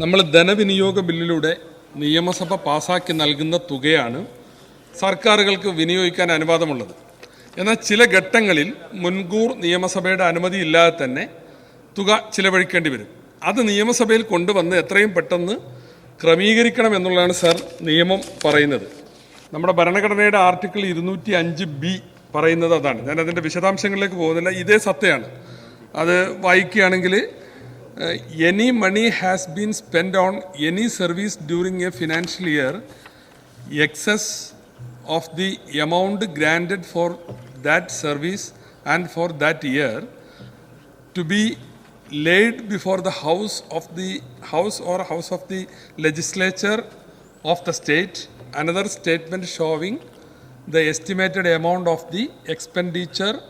നമ്മൾ ധനവിനിയോഗ ബില്ലിലൂടെ നിയമസഭ പാസാക്കി നൽകുന്ന തുകയാണ് സർക്കാരുകൾക്ക് വിനിയോഗിക്കാൻ അനുവാദമുള്ളത്. എന്നാൽ ചില ഘട്ടങ്ങളിൽ മുൻകൂർ നിയമസഭയുടെ അനുമതി ഇല്ലാതെ തന്നെ തുക ചിലവഴിക്കേണ്ടി വരും. അത് നിയമസഭയിൽ കൊണ്ടുവന്ന് എത്രയും പെട്ടെന്ന് ക്രമീകരിക്കണം എന്നുള്ളതാണ് സർ നിയമം പറയുന്നത്. നമ്മുടെ ഭരണഘടനയുടെ ആർട്ടിക്കിൾ ഇരുന്നൂറ്റി അഞ്ച് ബി പറയുന്നത് അതാണ്. ഞാൻ അതിന്റെ വിശദാംശങ്ങളിലേക്ക് പോകുന്നില്ല. ഇതേ സത്യമാണ്. അത് വായിക്കുകയാണെങ്കിൽ uh, any money has been spent on any service during a financial year excess of the amount granted for that service and for that year to be laid before the house of the house or house of the legislature of the state. Another statement showing the estimated amount of the expenditure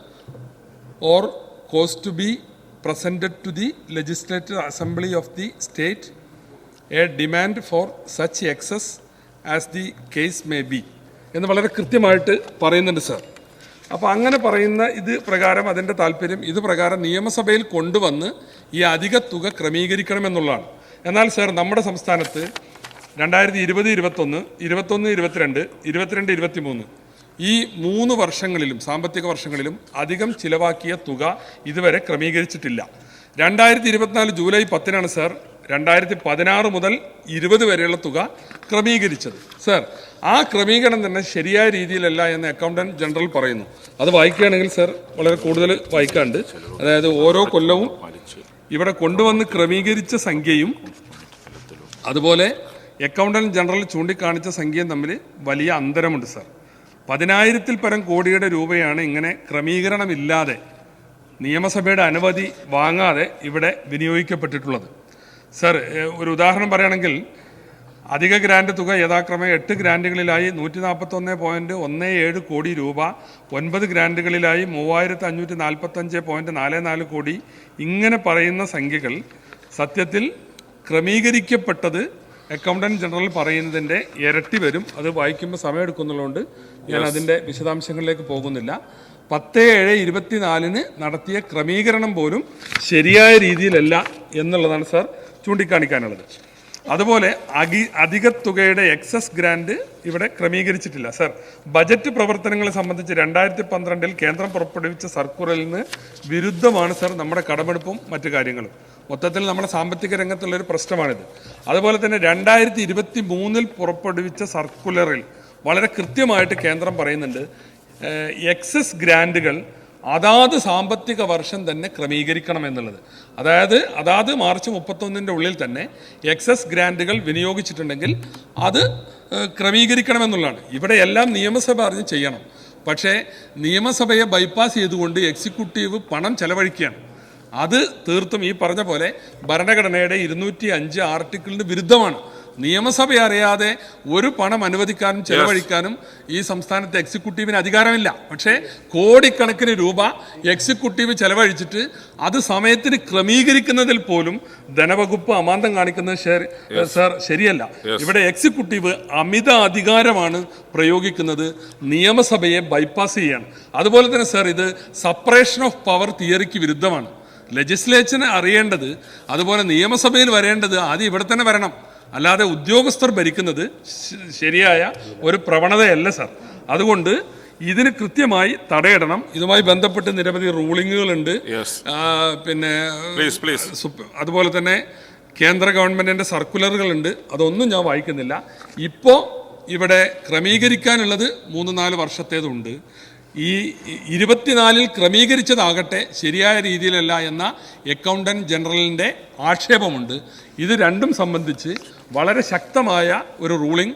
or cost to be presented to the legislative assembly of the state a demand for such excess as the case may be. എന്ന് വളരെ കൃത്യമായിട്ട് പറയുന്നുണ്ട് sir അപ്പോൾ അങ്ങനെ പറയുന്ന ഇത് പ്രകാരം അതിന്റെ താല്പര്യം ഇത് പ്രകാരം നിയമസഭയിൽ കൊണ്ടുവന്ന് ഈ അധിക തുക ക്രമീകരിക്കണമെന്നുള്ളതാണ് എന്നാൽ സാർ നമ്മുടെ സംസ്ഥാനത്ത് രണ്ടായിരത്തി ഇരുപത് ഇരുപത്തൊന്ന് ഇരുപത്തൊന്ന് ഇരുപത്തിരണ്ട് ഇരുപത്തിരണ്ട് ഇരുപത്തിമൂന്ന് ഈ മൂന്ന് വർഷങ്ങളിലും സാമ്പത്തിക വർഷങ്ങളിലും അധികം ചിലവാക്കിയ തുക ഇതുവരെ ക്രമീകരിച്ചിട്ടില്ല. രണ്ടായിരത്തി ഇരുപത്തിനാല് ജൂലൈ പത്തിനാണ് സർ രണ്ടായിരത്തി പതിനാറ് മുതൽ ഇരുപത് വരെയുള്ള തുക ക്രമീകരിച്ചത്. സർ ആ ക്രമീകരണം തന്നെ ശരിയായ രീതിയിലല്ല എന്ന് അക്കൗണ്ടന്റ് ജനറൽ പറയുന്നു. അത് വായിക്കുകയാണെങ്കിൽ സർ വളരെ കൂടുതൽ വായിക്കാണ്ട് അതായത് ഓരോ കൊല്ലവും ഇവിടെ കൊണ്ടുവന്ന് ക്രമീകരിച്ച സംഖ്യയും അതുപോലെ അക്കൗണ്ടന്റ് ജനറൽ ചൂണ്ടിക്കാണിച്ച സംഖ്യയും തമ്മിൽ വലിയ അന്തരമുണ്ട് സാർ. പതിനായിരത്തിൽ പരം കോടിയുടെ രൂപയാണ് ഇങ്ങനെ ക്രമീകരണമില്ലാതെ നിയമസഭയുടെ അനുമതി വാങ്ങാതെ ഇവിടെ വിനിയോഗിക്കപ്പെട്ടിട്ടുള്ളത്. സർ ഒരു ഉദാഹരണം പറയുകയാണെങ്കിൽ അധിക ഗ്രാൻഡ് തുക യഥാക്രമം എട്ട് ഗ്രാൻഡുകളിലായി നൂറ്റി നാൽപ്പത്തൊന്ന് പോയിന്റ് ഒന്ന് ഏഴ് കോടി രൂപ ഒൻപത് ഗ്രാൻഡുകളിലായി മൂവായിരത്തി അഞ്ഞൂറ്റി നാൽപ്പത്തഞ്ച് പോയിന്റ് നാല് നാല് കോടി ഇങ്ങനെ പറയുന്ന സംഖ്യകൾ സത്യത്തിൽ ക്രമീകരിക്കപ്പെട്ടത് അക്കൗണ്ടന്റ് ജനറൽ പറയുന്നതിന്റെ ഇരട്ടി വരും. അത് വായിക്കുമ്പോൾ സമയമെടുക്കുന്നുള്ളതുകൊണ്ട് ഞാൻ അതിന്റെ വിശദാംശങ്ങളിലേക്ക് പോകുന്നില്ല. പത്ത് ഏഴ് ഇരുപത്തിനാലിന് നടത്തിയ ക്രമീകരണം പോലും ശരിയായ രീതിയിലല്ല എന്നുള്ളതാണ് സാർ ചൂണ്ടിക്കാണിക്കാനുള്ളത്. അതുപോലെ അകി അധിക തുകയുടെ എക്സസ് ഗ്രാൻഡ് ഇവിടെ ക്രമീകരിച്ചിട്ടില്ല. സർ ബജറ്റ് പ്രവർത്തനങ്ങളെ സംബന്ധിച്ച് രണ്ടായിരത്തി പന്ത്രണ്ടിൽ കേന്ദ്രം പുറപ്പെടുവിച്ച സർക്കുലറിൽ നിന്ന് വിരുദ്ധമാണ് സർ നമ്മുടെ കടമെടുപ്പും മറ്റു കാര്യങ്ങളും. മൊത്തത്തിൽ നമ്മുടെ സാമ്പത്തിക രംഗത്തുള്ളൊരു പ്രശ്നമാണിത്. അതുപോലെ തന്നെ രണ്ടായിരത്തി ഇരുപത്തി മൂന്നിൽ പുറപ്പെടുവിച്ച സർക്കുലറിൽ വളരെ കൃത്യമായിട്ട് കേന്ദ്രം പറയുന്നുണ്ട് എക്സസ് ഗ്രാന്റുകൾ അതാത് സാമ്പത്തിക വർഷം തന്നെ ക്രമീകരിക്കണം എന്നുള്ളത്. അതായത് അതാത് മാർച്ച് മുപ്പത്തൊന്നിന്റെ ഉള്ളിൽ തന്നെ എക്സസ് ഗ്രാൻഡുകൾ വിനിയോഗിച്ചിട്ടുണ്ടെങ്കിൽ അത് ക്രമീകരിക്കണമെന്നുള്ളതാണ് ഇവിടെ എല്ലാം നിയമസഭ അറിഞ്ഞ് ചെയ്യണം. പക്ഷേ നിയമസഭയെ ബൈപ്പാസ് ചെയ്തുകൊണ്ട് എക്സിക്യൂട്ടീവ് പണം ചെലവഴിക്കുകയാണ്. അത് തീർത്തും ഈ പറഞ്ഞ പോലെ ഭരണഘടനയുടെ ഇരുന്നൂറ്റി അഞ്ച് ആർട്ടിക്കിളിന് വിരുദ്ധമാണ്. നിയമസഭ അറിയാതെ ഒരു പണം അനുവദിക്കാനും ചെലവഴിക്കാനും ഈ സംസ്ഥാനത്തെ എക്സിക്യൂട്ടീവിന് അധികാരമില്ല. പക്ഷേ കോടിക്കണക്കിന് രൂപ എക്സിക്യൂട്ടീവ് ചെലവഴിച്ചിട്ട് അത് സമയത്തിന് ക്രമീകരിക്കുന്നതിൽ പോലും ധനവകുപ്പ് അമാന്തം കാണിക്കുന്നത് സാർ ശരിയല്ല. ഇവിടെ എക്സിക്യൂട്ടീവ് അമിത അധികാരമാണ് പ്രയോഗിക്കുന്നത്. നിയമസഭയെ ബൈപ്പാസ് ചെയ്യാണ്. അതുപോലെ തന്നെ സാർ ഇത് സപ്പറേഷൻ ഓഫ് പവർ തിയറിക്ക് വിരുദ്ധമാണ്. ലെജിസ്ലേച്ചറിനെ അറിയേണ്ടത് അതുപോലെ നിയമസഭയിൽ വരേണ്ടത് ആദ്യം ഇവിടെ തന്നെ വരണം. അല്ലാതെ ഉദ്യോഗസ്ഥർ ഭരിക്കുന്നത് ശരിയായ ഒരു പ്രവണതയല്ല സാർ. അതുകൊണ്ട് ഇതിന് കൃത്യമായി തടയിടണം. ഇതുമായി ബന്ധപ്പെട്ട് നിരവധി റൂളിങ്ങുകളുണ്ട്. പിന്നെ പ്ലീസ് പ്ലീസ് അതുപോലെ തന്നെ കേന്ദ്ര ഗവൺമെന്റിന്റെ സർക്കുലറുകളുണ്ട്. അതൊന്നും ഞാൻ വായിക്കുന്നില്ല. ഇപ്പോൾ ഇവിടെ ക്രമീകരിക്കാനുള്ളത് മൂന്ന് നാല് വർഷത്തേതുണ്ട്. ഈ ഇരുപത്തിനാലിൽ ക്രമീകരിച്ചതാകട്ടെ ശരിയായ രീതിയിലല്ല എന്ന അക്കൗണ്ടന്റ് ജനറലിന്റെ ആക്ഷേപമുണ്ട്. ഇത് രണ്ടും സംബന്ധിച്ച് വളരെ ശക്തമായ ഒരു റൂളിംഗ്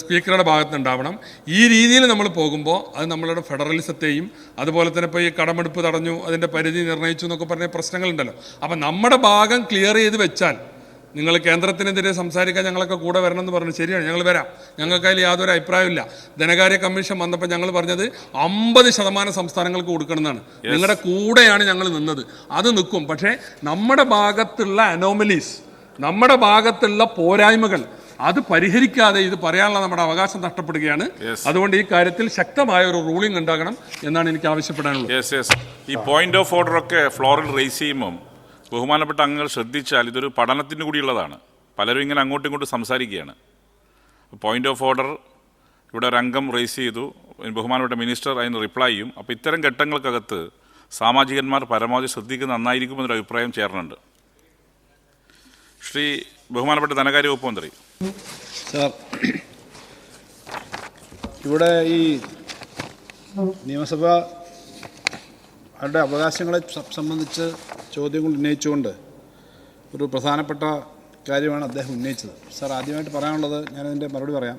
സ്പീക്കറുടെ ഭാഗത്തുനിന്നുണ്ടാവണം. ഈ രീതിയിൽ നമ്മൾ പോകുമ്പോൾ അത് നമ്മളുടെ ഫെഡറലിസത്തെയും അതുപോലെ തന്നെ ഇപ്പോൾ ഈ കടമെടുപ്പ് തടഞ്ഞു അതിന്റെ പരിധി നിർണയിച്ചു എന്നൊക്കെ പറഞ്ഞ പ്രശ്നങ്ങളുണ്ടല്ലോ. അപ്പം നമ്മുടെ ഭാഗം ക്ലിയർ ചെയ്ത് വെച്ചാൽ നിങ്ങൾ കേന്ദ്രത്തിനെതിരെ സംസാരിക്കാൻ ഞങ്ങളൊക്കെ കൂടെ വരണമെന്ന് പറഞ്ഞു. ശരിയാണ് ഞങ്ങൾ വരാം. ഞങ്ങൾക്ക് അതിൽ യാതൊരു അഭിപ്രായമില്ല ധനകാര്യ കമ്മീഷൻ വന്നപ്പോൾ ഞങ്ങൾ പറഞ്ഞത് അമ്പത് ശതമാനം സംസ്ഥാനങ്ങൾക്ക് കൊടുക്കണമെന്നാണ്. നിങ്ങളുടെ കൂടെയാണ് ഞങ്ങൾ നിന്നത്. അത് നിൽക്കും. പക്ഷേ നമ്മുടെ ഭാഗത്തുള്ള അനോമലീസ് നമ്മുടെ ഭാഗത്തുള്ള പോരായ്മകൾ അത് പരിഹരിക്കാതെ ഇത് പറയാനുള്ള നമ്മുടെ അവകാശം നഷ്ടപ്പെടുകയാണ്. അതുകൊണ്ട് ഈ കാര്യത്തിൽ ശക്തമായ ഒരു റൂളിംഗ് ഉണ്ടാകണം എന്നാണ് എനിക്ക് ആവശ്യപ്പെടാനുള്ളത്. ഈ പോയിന്റ് ഓഫ് ഓർഡർ ഒക്കെ ഫ്ലോറിൽ റേസ് ചെയ്യുമ്പം ബഹുമാനപ്പെട്ട അംഗങ്ങൾ ശ്രദ്ധിച്ചാൽ ഇതൊരു പഠനത്തിന് കൂടിയുള്ളതാണ്. പലരും ഇങ്ങനെ അങ്ങോട്ടും ഇങ്ങോട്ടും സംസാരിക്കുകയാണ്. പോയിന്റ് ഓഫ് ഓർഡർ ഇവിടെ ഒരു അംഗം റേസ് ചെയ്തു. ബഹുമാനപ്പെട്ട മിനിസ്റ്റർ അതിന് റിപ്ലൈ ചെയ്യും. അപ്പോൾ ഇത്തരം ഘട്ടങ്ങൾക്കകത്ത് സാമാജികന്മാർ പരമാവധി ശ്രദ്ധിക്കുന്ന നന്നായിരിക്കും എന്നൊരു അഭിപ്രായം ചേർന്നുണ്ട് ശ്രീ ബഹുമാനപ്പെട്ട ധനകാര്യ വകുപ്പ് മന്ത്രി. സാർ ഇവിടെ ഈ നിയമസഭ അവരുടെ അവകാശങ്ങളെ സംബന്ധിച്ച് ചോദ്യങ്ങൾ ഉന്നയിച്ചുകൊണ്ട് ഒരു പ്രധാനപ്പെട്ട കാര്യമാണ് അദ്ദേഹം ഉന്നയിച്ചത്. സാർ ആദ്യമായിട്ട് പറയാനുള്ളത് ഞാനതിന്റെ മറുപടി പറയാം.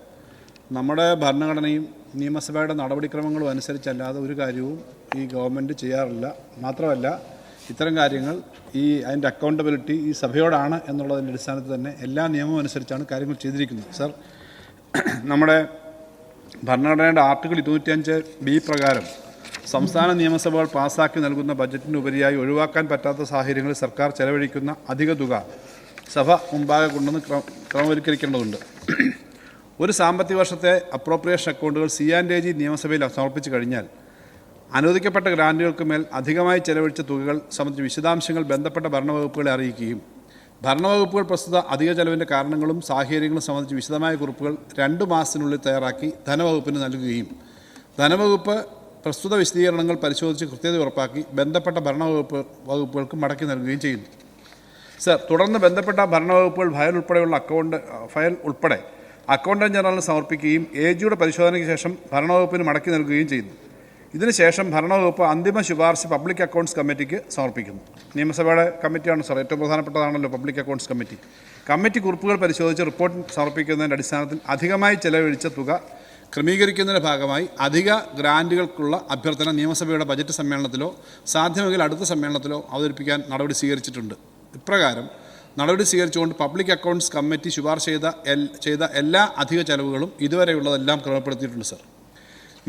നമ്മുടെ ഭരണഘടനയും നിയമസഭയുടെ നടപടിക്രമങ്ങളും അനുസരിച്ചല്ലാതെ ഒരു കാര്യവും ഈ ഗവൺമെന്റ് ചെയ്യാറില്ല. മാത്രമല്ല ഇത്തരം കാര്യങ്ങൾ ഈ അതിന്റെ അക്കൗണ്ടബിലിറ്റി ഈ സഭയോടാണ് എന്നുള്ളതിന്റെ അടിസ്ഥാനത്തിൽ തന്നെ എല്ലാ നിയമവും അനുസരിച്ചാണ് കാര്യങ്ങൾ ചെയ്തിരിക്കുന്നത്. സർ നമ്മുടെ ഭരണഘടനയുടെ ആർട്ടിക്കിൾ ഇരുന്നൂറ്റിയഞ്ച് ബി പ്രകാരം സംസ്ഥാന നിയമസഭകൾ പാസാക്കി നൽകുന്ന ബജറ്റിനുപരിയായി ഒഴിവാക്കാൻ പറ്റാത്ത സാഹചര്യങ്ങളിൽ സർക്കാർ ചെലവഴിക്കുന്ന അധിക തുക സഭ മുമ്പാകെ കൊണ്ടുവന്ന് ക്രമവൽക്കരിക്കേണ്ടതുണ്ട്. ഒരു സാമ്പത്തിക വർഷത്തെ അപ്രോപ്രിയേഷൻ അക്കൗണ്ടുകൾ സി ആൻഡ് എ ജി നിയമസഭയിൽ സമർപ്പിച്ചു കഴിഞ്ഞാൽ അനുവദിക്കപ്പെട്ട ഗ്രാന്റുകൾക്ക് മേൽ അധികമായി ചെലവഴിച്ച തുകകൾ സംബന്ധിച്ച് വിശദാംശങ്ങൾ ബന്ധപ്പെട്ട ഭരണവകുപ്പുകളെ അറിയിക്കുകയും ഭരണവകുപ്പുകൾ പ്രസ്തുത അധിക ചെലവിന്റെ കാരണങ്ങളും സാഹചര്യങ്ങളും സംബന്ധിച്ച് വിശദമായ കുറിപ്പുകൾ രണ്ട് മാസത്തിനുള്ളിൽ തയ്യാറാക്കി ധനവകുപ്പിന് നൽകുകയും ധനവകുപ്പ് പ്രസ്തുത വിശദീകരണങ്ങൾ പരിശോധിച്ച് കൃത്യത ഉറപ്പാക്കി ബന്ധപ്പെട്ട ഭരണവകുപ്പ് വകുപ്പുകൾക്ക് മടക്കി നൽകുകയും ചെയ്യുന്നു. സർ തുടർന്ന് ബന്ധപ്പെട്ട ഭരണവകുപ്പുകൾ ഫയൽ ഉൾപ്പെടെയുള്ള അക്കൗണ്ട് ഫയൽ ഉൾപ്പെടെ അക്കൗണ്ടന്റ് ജനറലിന് സമർപ്പിക്കുകയും എ ജിയുടെ പരിശോധനയ്ക്ക് ശേഷം ഭരണവകുപ്പിന് മടക്കി നൽകുകയും ചെയ്യുന്നു. ഇതിനുശേഷം ഭരണവകുപ്പ് അന്തിമ ശുപാർശ പബ്ലിക് അക്കൗണ്ട്സ് കമ്മിറ്റിക്ക് സമർപ്പിക്കുന്നു. നിയമസഭയുടെ കമ്മിറ്റിയാണ് സർ ഏറ്റവും പ്രധാനപ്പെട്ടതാണല്ലോ പബ്ലിക് അക്കൗണ്ട്സ് കമ്മിറ്റി. കമ്മിറ്റി കുറിപ്പുകൾ പരിശോധിച്ച് റിപ്പോർട്ട് സമർപ്പിക്കുന്നതിന്റെ അടിസ്ഥാനത്തിൽ അധികമായി ചെലവഴിച്ച തുക ക്രമീകരിക്കുന്നതിന്റെ ഭാഗമായി അധിക ഗ്രാന്റുകൾക്കുള്ള അഭ്യർത്ഥന നിയമസഭയുടെ ബജറ്റ് സമ്മേളനത്തിലോ സാധ്യമെങ്കിൽ അടുത്ത സമ്മേളനത്തിലോ അവതരിപ്പിക്കാൻ നടപടി സ്വീകരിച്ചിട്ടുണ്ട്. ഇപ്രകാരം നടപടി സ്വീകരിച്ചുകൊണ്ട് പബ്ലിക് അക്കൗണ്ട്സ് കമ്മിറ്റി ശുപാർശ ചെയ്ത ചെയ്ത എല്ലാ അധിക ചെലവുകളും ഇതുവരെയുള്ളതെല്ലാം ക്രമപ്പെടുത്തിയിട്ടുണ്ട് സർ.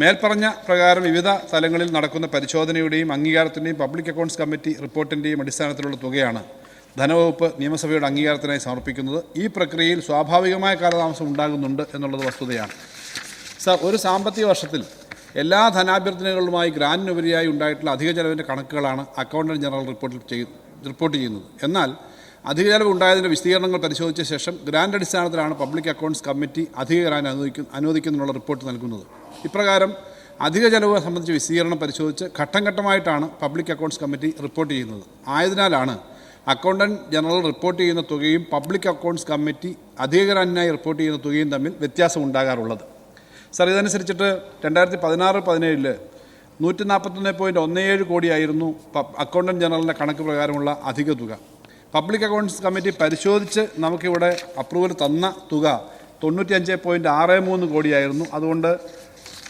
മേൽപ്പറഞ്ഞ പ്രകാരം വിവിധ തലങ്ങളിൽ നടക്കുന്ന പരിശോധനയുടെയും അംഗീകാരത്തിന്റെയും പബ്ലിക് അക്കൗണ്ട്സ് കമ്മിറ്റി റിപ്പോർട്ടിന്റെയും അടിസ്ഥാനത്തിലുള്ള തുകയാണ് ധനവകുപ്പ് നിയമസഭയുടെ അംഗീകാരത്തിനായി സമർപ്പിക്കുന്നത്. ഈ പ്രക്രിയയിൽ സ്വാഭാവികമായ കാലതാമസം ഉണ്ടാകുന്നുണ്ട് എന്നുള്ളത് വസ്തുതയാണ്. ഒരു സാമ്പത്തിക വർഷത്തിൽ എല്ലാ ധനാഭ്യർത്ഥനകളുമായി ഗ്രാൻഡിനുപരിയായി ഉണ്ടായിട്ടുള്ള അധിക ചെലവിന്റെ കണക്കുകളാണ് അക്കൗണ്ടന്റ് ജനറൽ റിപ്പോർട്ടിൽ റിപ്പോർട്ട് ചെയ്യുന്നത്. എന്നാൽ അധിക ചെലവ് ഉണ്ടായതിന്റെ വിശദീകരണങ്ങൾ പരിശോധിച്ച ശേഷം ഗ്രാൻഡ് അടിസ്ഥാനത്തിലാണ് പബ്ലിക് അക്കൗണ്ട്സ് കമ്മിറ്റി അധിക ഗ്രാൻഡ് അനുവദിക്കും അനുവദിക്കുന്നതിനുള്ള റിപ്പോർട്ട് നൽകുന്നത്. ഇപ്രകാരം അധിക ചെലവ് സംബന്ധിച്ച് വിശദീകരണം പരിശോധിച്ച് ഘട്ടം ഘട്ടമായിട്ടാണ് പബ്ലിക് അക്കൗണ്ട്സ് കമ്മിറ്റി റിപ്പോർട്ട് ചെയ്യുന്നത്. ആയതിനാലാണ് അക്കൗണ്ടന്റ് ജനറൽ റിപ്പോർട്ട് ചെയ്യുന്ന തുകയും പബ്ലിക് അക്കൗണ്ട്സ് കമ്മിറ്റി അധിക ഗ്രാൻഡിനായി റിപ്പോർട്ട് ചെയ്യുന്ന തുകയും തമ്മിൽ വ്യത്യാസം ഉണ്ടാകാറുള്ളത്. സാർ ഇതനുസരിച്ചിട്ട് രണ്ടായിരത്തി പതിനാറ് പതിനേഴിൽ നൂറ്റി നാൽപ്പത്തൊന്ന് പോയിന്റ് ഒന്ന് ഏഴ് കോടിയായിരുന്നു അക്കൗണ്ടന്റ് ജനറലിന്റെ കണക്ക് പ്രകാരമുള്ള അധിക തുക. പബ്ലിക് അക്കൗണ്ട്സ് കമ്മിറ്റി പരിശോധിച്ച് നമുക്കിവിടെ അപ്രൂവൽ തന്ന തുക തൊണ്ണൂറ്റിയഞ്ച് പോയിന്റ് ആറ് മൂന്ന് കോടിയായിരുന്നു. അതുകൊണ്ട്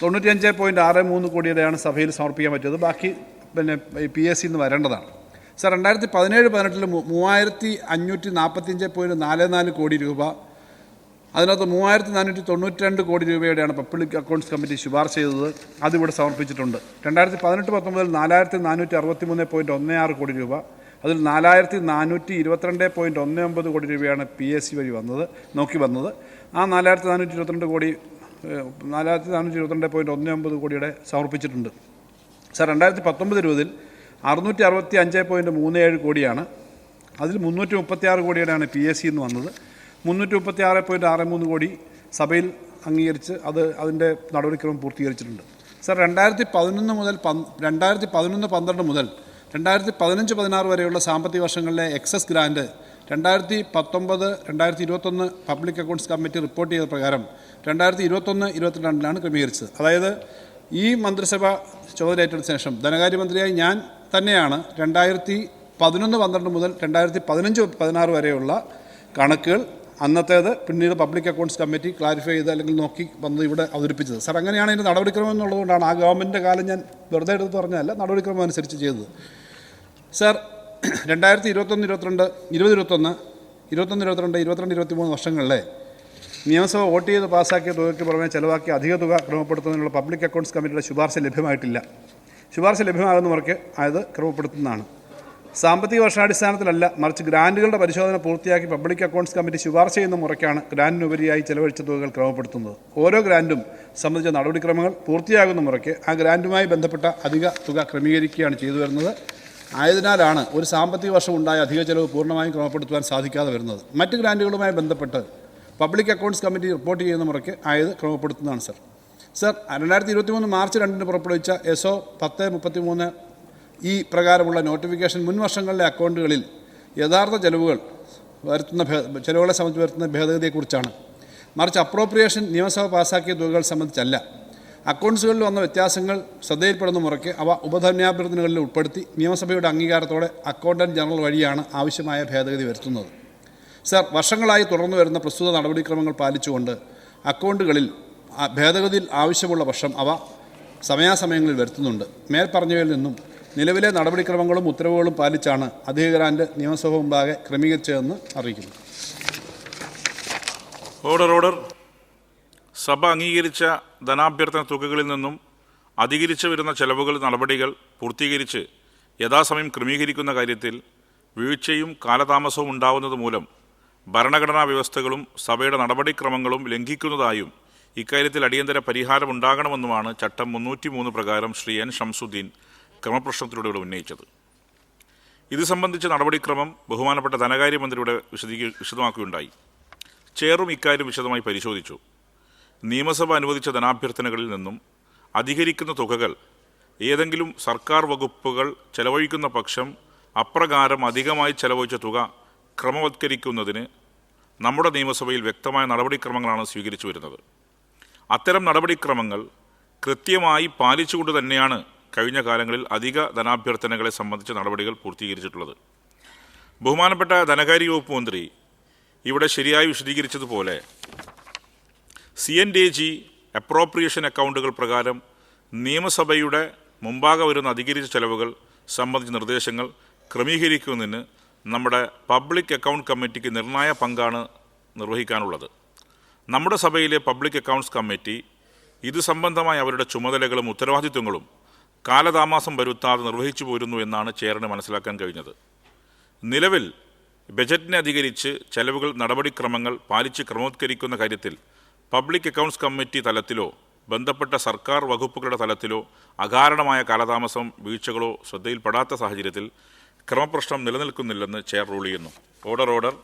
തൊണ്ണൂറ്റിയഞ്ച് പോയിന്റ് ആറ് മൂന്ന് കോടിയുടെയാണ് സഭയിൽ സമർപ്പിക്കാൻ പറ്റിയത്. ബാക്കി പിന്നെ പി എസ് സിന്ന് വരേണ്ടതാണ്. സാർ രണ്ടായിരത്തി പതിനേഴ് പതിനെട്ടിൽ മൂവായിരത്തി അഞ്ഞൂറ്റി നാൽപ്പത്തിയഞ്ച് പോയിന്റ് നാല് നാല് കോടി രൂപ അതിനകത്ത് മൂവായിരത്തി നാനൂറ്റി തൊണ്ണൂറ്റി രണ്ട് കോടി രൂപയുടെയാണ് പബ്ലിക് അക്കൗണ്ട്സ് കമ്മിറ്റി ശുപാർശ ചെയ്തത്. അതിവിടെ സമർപ്പിച്ചിട്ടുണ്ട്. രണ്ടായിരത്തി പതിനെട്ട് പത്തൊമ്പതിൽ നാലായിരത്തി നാനൂറ്റി അറുപത്തി മൂന്ന് പോയിന്റ് ഒന്ന് ആറ് കോടി രൂപ. അതിൽ നാലായിരത്തി നാനൂറ്റി ഇരുപത്തിരണ്ട് പോയിന്റ് ഒന്ന് ഒമ്പത് കോടി രൂപയാണ് പി എസ് സി വഴി വന്നത് നോക്കി വന്നത്. ആ നാലായിരത്തി നാനൂറ്റി ഇരുപത്തിരണ്ട് കോടി നാലായിരത്തി നാനൂറ്റി ഇരുപത്തിരണ്ട് പോയിന്റ് ഒന്ന് ഒമ്പത് കോടിയുടെ സമർപ്പിച്ചിട്ടുണ്ട്. സർ രണ്ടായിരത്തി പത്തൊമ്പത് ഇരുപതിൽ അറുന്നൂറ്റി അറുപത്തി അഞ്ച് പോയിന്റ് മൂന്ന് ഏഴ് കോടിയാണ്. അതിൽ മുന്നൂറ്റി മുപ്പത്തി ആറ് കോടിയുടെയാണ് പി എസ് സി എന്ന് വന്നത്. മുന്നൂറ്റി മുപ്പത്തി ആറ് പോയിന്റ് ആറ് മൂന്ന് കോടി സഭയിൽ അംഗീകരിച്ച് അത് അതിന്റെ നടപടിക്രമം പൂർത്തീകരിച്ചിട്ടുണ്ട്. സർ രണ്ടായിരത്തി പതിനൊന്ന് മുതൽ രണ്ടായിരത്തി പതിനൊന്ന് പന്ത്രണ്ട് മുതൽ രണ്ടായിരത്തി പതിനഞ്ച് പതിനാറ് വരെയുള്ള സാമ്പത്തിക വർഷങ്ങളിലെ എക്സസ് ഗ്രാൻഡ് രണ്ടായിരത്തി പത്തൊമ്പത് രണ്ടായിരത്തി ഇരുപത്തൊന്ന് പബ്ലിക് അക്കൗണ്ട്സ് കമ്മിറ്റി റിപ്പോർട്ട് ചെയ്ത പ്രകാരം രണ്ടായിരത്തി ഇരുപത്തൊന്ന് ഇരുപത്തിരണ്ടിലാണ് ക്രമീകരിച്ചത്. അതായത് ഈ മന്ത്രിസഭ ചുമതലയേറ്റെടുത്ത ശേഷം ധനകാര്യമന്ത്രിയായി ഞാൻ തന്നെയാണ് രണ്ടായിരത്തി പതിനൊന്ന് പന്ത്രണ്ട് മുതൽ രണ്ടായിരത്തി പതിനഞ്ച് പതിനാറ് വരെയുള്ള കണക്കുകൾ അന്നത്തേത് പിന്നീട് പബ്ലിക് അക്കൗണ്ട്സ് കമ്മിറ്റി ക്ലാരിഫൈ ചെയ്ത് അല്ലെങ്കിൽ നോക്കി വന്ന് ഇവിടെ അവതരിപ്പിച്ചത്. സാർ അങ്ങനെയാണ് അതിന്റെ നടപടിക്രമം എന്നുള്ളതുകൊണ്ടാണ് ആ ഗവൺമെന്റിന്റെ കാലം ഞാൻ വെറുതെ എടുത്ത് പറഞ്ഞതല്ല നടപടിക്രമം അനുസരിച്ച് ചെയ്തത്. സാർ രണ്ടായിരത്തി ഇരുപത്തൊന്ന് ഇരുപത്തിരണ്ട് ഇരുപത് ഇരുപത്തൊന്ന് ഇരുപത്തൊന്ന് ഇരുപത്തിരണ്ട് ഇരുപത്തിരണ്ട് ഇരുപത്തിമൂന്ന് വർഷങ്ങളിലെ നിയമസഭ വോട്ട് ചെയ്ത് പാസ്സാക്കിയ തുകയ്ക്ക് പുറമെ ചെലവാക്കിയ അധിക തുക ക്രമപ്പെടുത്തുന്നതിനുള്ള പബ്ലിക് അക്കൗണ്ട്സ് കമ്മിറ്റിയുടെ ശുപാർശ ലഭ്യമായിട്ടില്ല. ശുപാർശ ലഭ്യമാകുന്നവർക്ക് അത് ക്രമപ്പെടുത്തുന്നതാണ്. സാമ്പത്തിക വർഷാടിസ്ഥാനത്തിലല്ല മറിച്ച് ഗ്രാന്റുകളുടെ പരിശോധന പൂർത്തിയാക്കി പബ്ലിക് അക്കൗണ്ട്സ് കമ്മിറ്റി ശുപാർശ ചെയ്യുന്ന മുറയ്ക്കാണ് ഗ്രാന്റിനുപരിയായി ചെലവഴിച്ച തുകകൾ ക്രമപ്പെടുത്തുന്നത്. ഓരോ ഗ്രാന്റും സംബന്ധിച്ച നടപടിക്രമങ്ങൾ പൂർത്തിയാകുന്ന മുറയ്ക്ക് ആ ഗ്രാന്റുമായി ബന്ധപ്പെട്ട അധിക തുക ക്രമീകരിക്കുകയാണ് ചെയ്തു വരുന്നത്. ആയതിനാലാണ് ഒരു സാമ്പത്തിക വർഷം ഉണ്ടായ അധിക ചെലവ് പൂർണമായും ക്രമപ്പെടുത്തുവാൻ സാധിക്കാതെ വരുന്നത്. മറ്റ് ഗ്രാന്റുകളുമായി ബന്ധപ്പെട്ട് പബ്ലിക് അക്കൗണ്ട്സ് കമ്മിറ്റി റിപ്പോർട്ട് ചെയ്യുന്ന മുറയ്ക്ക് ആയത് ക്രമപ്പെടുത്തുന്നതാണ് സർ. സർ രണ്ടായിരത്തി ഇരുപത്തി മൂന്ന് മാർച്ച് രണ്ടിന് പുറപ്പെടുവിച്ച എസ് ഒ പത്ത് മുപ്പത്തി മൂന്ന് ഈ പ്രകാരമുള്ള നോട്ടിഫിക്കേഷൻ മുൻവർഷങ്ങളിലെ അക്കൗണ്ടുകളിൽ യഥാർത്ഥ ചെലവുകൾ വരുത്തുന്ന ചെലവുകളെ സംബന്ധിച്ച് വരുത്തുന്ന ഭേദഗതിയെക്കുറിച്ചാണ്. മറിച്ച് അപ്രോപ്രിയേഷൻ നിയമസഭ പാസാക്കിയ തുകകൾ സംബന്ധിച്ചല്ല. അക്കൗണ്ട്സുകളിൽ വന്ന വ്യത്യാസങ്ങൾ ശ്രദ്ധയിൽപ്പെടുന്ന മുറയ്ക്ക് അവ ഉപധന്യാഭ്യർത്ഥനകളിൽ ഉൾപ്പെടുത്തി നിയമസഭയുടെ അംഗീകാരത്തോടെ അക്കൗണ്ടന്റ് ജനറൽ വഴിയാണ് ആവശ്യമായ ഭേദഗതി വരുത്തുന്നത്. സർ വർഷങ്ങളായി തുടർന്നു വരുന്ന പ്രസ്തുത നടപടിക്രമങ്ങൾ പാലിച്ചുകൊണ്ട് അക്കൗണ്ടുകളിൽ ഭേദഗതിയിൽ ആവശ്യമുള്ള പക്ഷം അവ സമയാസമയങ്ങളിൽ വരുത്തുന്നുണ്ട്. മേൽപ്പറഞ്ഞവയിൽ നിന്നും നിലവിലെ നടപടിക്രമങ്ങളും ഉത്തരവുകളും പാലിച്ചാണ് അധിക ഗ്രാന്റ് നിയമസഭ മുമ്പാകെ ക്രമീകരിച്ചതെന്ന് അറിയിക്കുന്നു. ഓർഡർ ഓർഡർ സഭ അംഗീകരിച്ച ധനാഭ്യർത്ഥന തുകകളിൽ നിന്നും അധികരിച്ചു വരുന്ന ചെലവുകൾ നടപടികൾ പൂർത്തീകരിച്ച് യഥാസമയം ക്രമീകരിക്കുന്ന കാര്യത്തിൽ വീഴ്ചയും കാലതാമസവും ഉണ്ടാവുന്നത് മൂലം ഭരണഘടനാ വ്യവസ്ഥകളും സഭയുടെ നടപടിക്രമങ്ങളും ലംഘിക്കുന്നതായും ഇക്കാര്യത്തിൽ അടിയന്തര പരിഹാരം ഉണ്ടാകണമെന്നുമാണ് ചട്ടം മുന്നൂറ്റി മൂന്ന് പ്രകാരം ശ്രീ എൻ ഷംസുദ്ദീൻ ക്രമപ്രശ്നത്തിലൂടെ ഇവിടെ ഉന്നയിച്ചത്. ഇത് സംബന്ധിച്ച നടപടിക്രമം ബഹുമാനപ്പെട്ട ധനകാര്യമന്ത്രിയുടെ വിശദീക വിശദമാക്കുകയുണ്ടായി. ചെയറും ഇക്കാര്യം വിശദമായി പരിശോധിച്ചു. നിയമസഭ അനുവദിച്ച ധനാഭ്യർത്ഥനകളിൽ നിന്നും അധികരിക്കുന്ന തുകകൾ ഏതെങ്കിലും സർക്കാർ വകുപ്പുകൾ ചെലവഴിക്കുന്ന പക്ഷം അപ്രകാരം അധികമായി ചെലവഴിച്ച തുക ക്രമവത്കരിക്കുന്നതിന് നമ്മുടെ നിയമസഭയിൽ വ്യക്തമായ നടപടിക്രമങ്ങളാണ് സ്വീകരിച്ചു വരുന്നത്. അത്തരം നടപടിക്രമങ്ങൾ കൃത്യമായി പാലിച്ചുകൊണ്ട് തന്നെയാണ് കഴിഞ്ഞ കാലങ്ങളിൽ അധിക ധനാഭ്യർത്ഥനകളെ സംബന്ധിച്ച നടപടികൾ പൂർത്തീകരിച്ചിട്ടുള്ളത്. ബഹുമാനപ്പെട്ട ധനകാര്യ വകുപ്പ് മന്ത്രി ഇവിടെ ശരിയായി വിശദീകരിച്ചതുപോലെ C N D G appropriation അക്കൗണ്ടുകൾ പ്രകാരം നിയമസഭയുടെ മുമ്പാകെ വരുന്ന അധികരിച്ച ചെലവുകൾ സംബന്ധിച്ച നിർദ്ദേശങ്ങൾ ക്രമീകരിക്കുന്നതിന് നമ്മുടെ പബ്ലിക് അക്കൗണ്ട് കമ്മിറ്റിക്ക് നിർണായ പങ്കാണ് നിർവഹിക്കാനുള്ളത്. നമ്മുടെ സഭയിലെ പബ്ലിക് അക്കൗണ്ട്സ് കമ്മിറ്റി ഇത് സംബന്ധമായ അവരുടെ ചുമതലകളും ഉത്തരവാദിത്വങ്ങളും കാലതാമസം വരുത്താതെ നിർവഹിച്ചു പോരുന്നു എന്നാണ് ചെയറിന് മനസ്സിലാക്കാൻ കഴിഞ്ഞത്. നിലവിൽ ബജറ്റിനെ അധികരിച്ച് ചെലവുകൾ നടപടിക്രമങ്ങൾ പാലിച്ച് ക്രമോത്കരിക്കുന്ന കാര്യത്തിൽ പബ്ലിക് അക്കൗണ്ട്സ് കമ്മിറ്റി തലത്തിലോ ബന്ധപ്പെട്ട സർക്കാർ വകുപ്പുകളുടെ തലത്തിലോ അകാരണമായ കാലതാമസം വീഴ്ചകളോ ശ്രദ്ധയിൽപ്പെടാത്ത സാഹചര്യത്തിൽ ക്രമപ്രശ്നം നിലനിൽക്കുന്നില്ലെന്ന് ചെയർ റൂൾ ചെയ്യുന്നു. Order order.